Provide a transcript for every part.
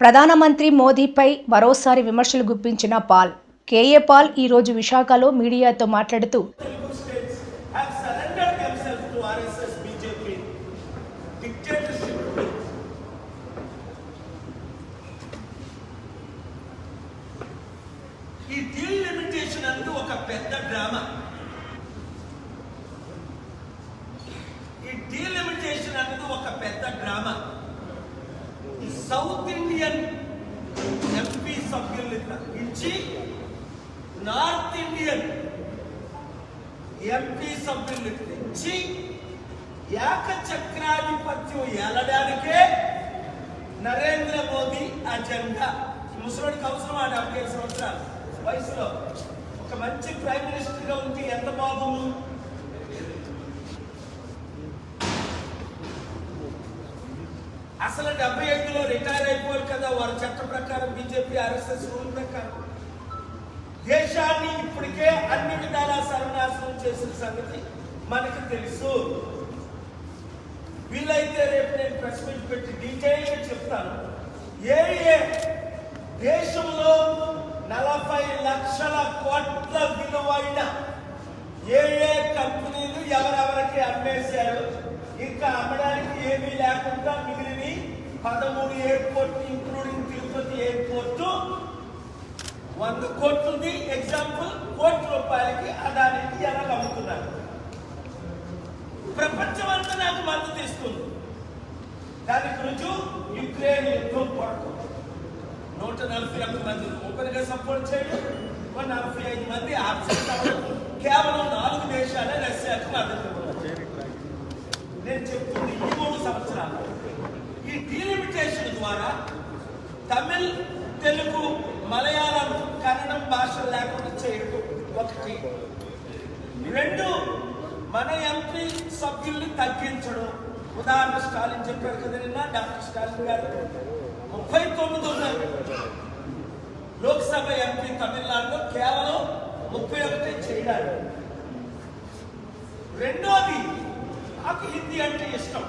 ప్రధానమంత్రి మోదీపై మరోసారి విమర్శలు గుప్పించిన పాల్. కేఏ పాల్ ఈరోజు విశాఖలో మీడియాతో మాట్లాడుతూ అనేది ఒక పెద్ద డ్రామా. ఈ డీలిమిటేషన్ అనేది ఒక పెద్ద డ్రామా. ఇండియన్ ఎంపీ సభ్యుల్ని తగ్గించి నార్త్ ఇండియన్ ఎంపీ సభ్యుల్ని తెచ్చి ఏకచక్రాధిపత్యం ఏలడానికే నరేంద్ర మోదీ అజెండా. ఈ ముసలోడికి అవసరం ఆ డెబ్బై సంవత్సరాలు? వయసులో. ఒక మంచి ప్రైమ్ మినిస్టర్గా ఉంటే ఎంత బాగుండు? అసలు డెబ్బై ఐదులో రిటైర్ అయిపోవాలి కదా వారి చట్ట ప్రకారం బీజేపీ ఆర్ఎస్ఎస్ రూల్ ప్రకారం. దేశాన్ని ఇప్పటికే అన్ని విధాలా సర్వనాశనం చేసిన సంగతి మనకు తెలుసు. వీలైతే రేపు నేను ప్రెస్ మీట్ పెట్టి డీటెయిల్గా చెప్తాను. ఏ ఏ దేశంలో నలభై లక్షల కోట్ల విలువైన ఏ ఏ కంపెనీలు ఎవరెవరికి అమ్మేశారు? ఇంకా అమ్మడానికి ఏమీ లేకుండా మిగిలిన పదమూడు ఎయిర్పోర్ట్ ఇంక్లూడింగ్ తిరుపతి ఎయిర్పోర్టు. వంద కోట్లది. ఎగ్జాంపుల్ కోటి రూపాయలకి అదానికి జనాలు అమ్ముతున్నారు. ప్రపంచం అంతా నాకు మద్దతు ఇస్తుంది. దానికి రుజువు యుక్రెయిన్ యుద్ధం కొరకు నూట నలభై ఒక్క మంది ఒకరిగా సపోర్ట్ చేయడం ఒక నలభై ఐదు మంది ఆబ్సెంట్ అవ్వడం కేవలం నాలుగు దేశాలే రష్యాకు మద్దతు నేను చెప్తుంది ఈ మూడు సంవత్సరాలు. ఈ డీలిమిటేషన్ ద్వారా తమిళ్ తెలుగు మలయాళం కన్నడం భాషలు లేకుండా చేయడం ఒకటి. రెండు మన ఎంపీ సభ్యుల్ని తగ్గించడం. ఉదాహరణ స్టాలిన్ చెప్పారు కదా నిన్న డాక్టర్ స్టాలిన్ గారు. ముప్పై తొమ్మిది ఉన్నారు లోక్సభ ఎంపీ తమిళనాడులో కేవలం ముప్పై ఒకటి చేయడానికి రెండోది నాకు హిందీ అంటే ఇష్టం.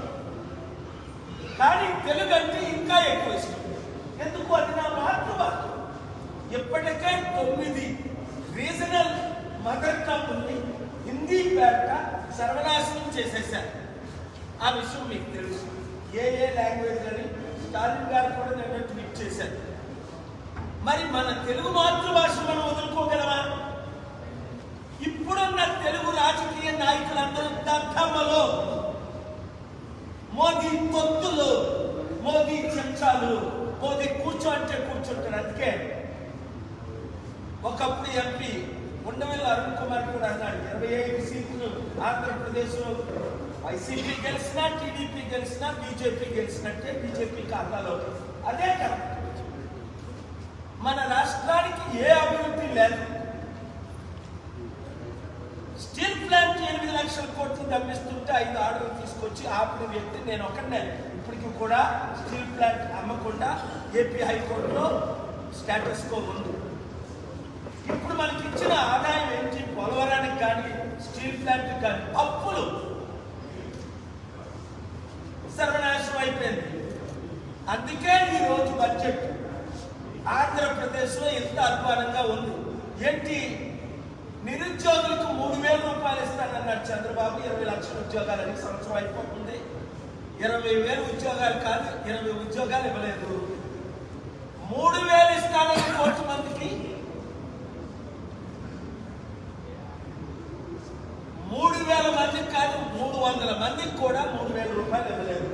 కానీ తెలుగు అంటే ఇంకా ఎక్కువ ఇష్టం. ఎందుకు అది నా మాతృభాష. ఇప్పటికే తొమ్మిది రీజనల్ మదర్ టంగ్ ఉంది. హిందీ పేట సర్వనాశనం చేసేసారు ఆ విషయం మీకు తెలుసు. ఏ ఏ లాంగ్వేజ్ అని స్టాలిన్ గారు కూడా నిన్న ట్వీట్ చేశారు. మరి మన తెలుగు మాతృభాష మనం వదులుకోగలమా? ఇప్పుడున్న తెలుగు రాజకీయ నాయకులందరూ దద్దమ్మలో. మోదీ తొత్తులు మోదీ చెంచాలు మోదీ కూర్చో అంటే కూర్చుంటారు. అందుకే ఒకప్పుడు ఎంపీ ఉండవల్లి అరుణ్ కుమార్ కూడా అన్నాడు ఇరవై ఐదు సీట్లు ఆంధ్రప్రదేశ్లో వైసీపీ గెలిచినా టీడీపీ గెలిచినా బీజేపీ గెలిచినట్టే బీజేపీ ఖాతాలో అదే కదా మన రాష్ట్రానికి ఏ అభివృద్ధి లేదు స్టీల్ ప్లాంట్ ఎనిమిది లక్షల కోట్లు తప్పిస్తుంటే ఐదు ఆర్డర్లు తీసుకొచ్చి ఆపిన వ్యక్తి నేను ఒకటే ఇప్పటికి కూడా స్టీల్ ప్లాంట్ అమ్మకుండా ఏపీ హైకోర్టులో స్టేటస్ కో ఉంది. ఇప్పుడు మనకి ఇచ్చిన ఆదాయం ఏంటి? పోలవరానికి కానీ స్టీల్ ప్లాంట్ కానీ అప్పులు. సర్వనాశనం అయిపోయింది. అందుకే ఈ రోజు బడ్జెట్ ఆంధ్రప్రదేశ్లో ఎంత అధ్వానంగా ఉంది. ఏంటి నిరుద్యోగులకు మూడు వేల రూపాయలు చంద్రబాబు ఇరవై లక్షల ఉద్యోగాలని సంవత్సరం అయిపోతుంది. ఇరవై వేలు ఉద్యోగాలు కాదు ఇరవై ఉద్యోగాలు ఇవ్వలేదు. మూడు వేలు ఇస్తానని కోటి మందికి. మూడు వేల మందికి కాదు మూడు వందల మందికి కూడా మూడు వేల రూపాయలు ఇవ్వలేదు.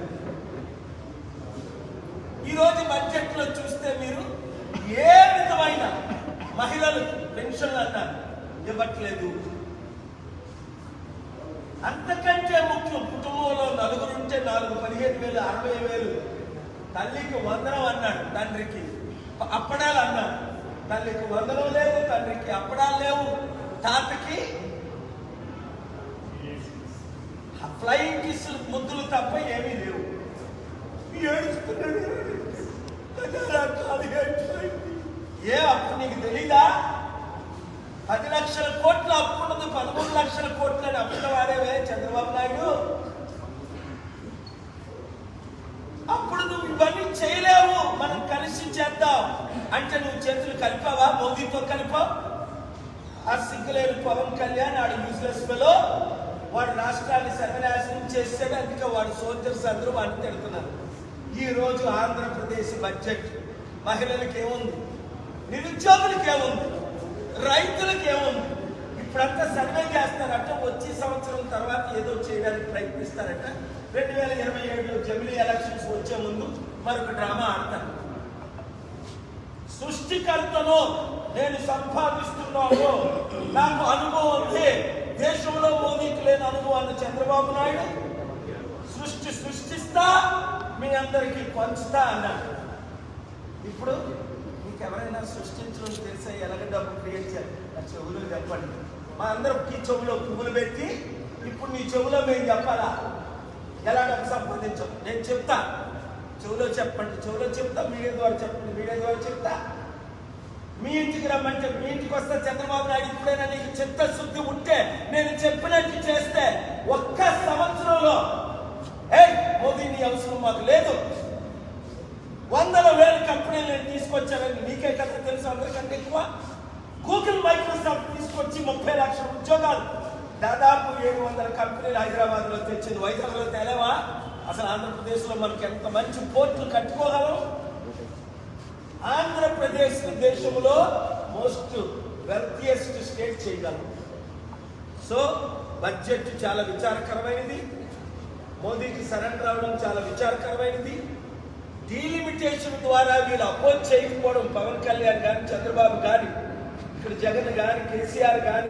ఈ రోజు బడ్జెట్లో చూస్తే మీరు ఏ విధమైన మహిళలు పెన్షన్లు అన్నారు? ఇవ్వట్లేదు. అంతకంటే ముఖ్యం కుటుంబంలో నలుగురుంటే నాలుగు పదిహేను వేలు అరవై వేలు. తల్లికి వందనం అన్నాడు తండ్రికి. అప్పడాలు అన్నాడు. తల్లికి వందనం లేవు తండ్రికి అప్పడాలు లేవు. తాతకి ఫ్లయింగ్ కిస్ ముద్దులు తప్ప ఏమీ లేవు. ఏ అప్పు నీకు తెలీదా? పది లక్షల కోట్ల అప్పు ముందు పదమూడు లక్షల కోట్లని అని వాడేవే చంద్రబాబు నాయుడు? అప్పుడు నువ్వు ఇవన్నీ చేయలేవు. మనం కలిసి అంటే నువ్వు చేతులు కలిపావా? మోదీతో కలిపావు? ఆ సిగ్గులేని పవన్ కళ్యాణ్ ఆడు యూజ్లెస్లో వాడు రాష్ట్రాన్ని సర్వనాశనం చేసాడు అందుకే వాడు సోదరు అందరూ వాడిని తిడుతున్నారు. ఈ రోజు ఆంధ్రప్రదేశ్ బడ్జెట్ మహిళలకు ఏముంది? నిరుద్యోగులకు ఏముంది సర్వే చేస్తారట. వచ్చే సంవత్సరం తర్వాత ఏదో చేయడానికి ప్రయత్నిస్తారట. రెండు వేల ఇరవై ఏడులో జమిలీ ఎలక్షన్స్ వచ్చే ముందు మరొక డ్రామా ఆడతారు. సృష్టికర్తను నేను సంపాదిస్తున్నాను. నాకు అనుభవం ఉంది దేశంలో మోదీకి లేని అనుభవాన్ని చంద్రబాబు నాయుడు సృష్టి సృష్టిస్తా మీ అందరికీ పంచుతా అన్నాడు. ఇప్పుడు మీకు ఎవరైనా సృష్టించడం తెలిసే? ఎలాగ డబ్బు క్రియేట్ చేయాలి? నా చెవులు చెప్పండి మా ఈ చెవులో పువ్వులు పెట్టి ఇప్పుడు నీ చెవులో మేము చెప్పాలా? ఎలా డబ్బు సంపాదించాం నేను చెప్తా. చెవులో చెప్పండి. చెవులో చెప్తా మీడియా ద్వారా చెప్పండి. మీడియా ద్వారా చెప్తా. మీ ఇంటికి రమ్మంటే మీ ఇంటికి వస్తే చంద్రబాబు నాయుడు ఇప్పుడైనా నీకు చిత్తశుద్ధి ఉంటే నేను చెప్పినట్టు చేస్తే ఒక్క సంవత్సరంలో ఏ మోదీ నీ అవసరం మాకు లేదు. వందల వేల కంపెనీలు నేను తీసుకొచ్చానని నీకే కదా తెలుసు అందరికంటే ఎక్కువ. గూగుల్ మైక్రోసాఫ్ట్ తీసుకొచ్చి ముప్పై లక్షల ఉద్యోగాలు. దాదాపు ఏడు వందల కంపెనీలు హైదరాబాద్లో తెచ్చింది. వైజాగ్లో అసలు ఆంధ్రప్రదేశ్లో మనకి ఎంత మంచి పోర్టులు కట్టుకోగలం? ఆంధ్రప్రదేశ్ దేశంలో మోస్ట్ వెల్తియెస్ట్ స్టేట్ చేయగలం. సో బడ్జెట్ చాలా విచారకరమైనది. మోదీకి సరెండర్ అవడం చాలా విచారకరమైనది. డీలిమిటేషన్ ద్వారా వీళ్ళు అపోజ్ చేయకపోవడం పవన్ కళ్యాణ్ గారు చంద్రబాబు గారి ఇప్పుడు జగన్ కానీ కేసీఆర్ కానీ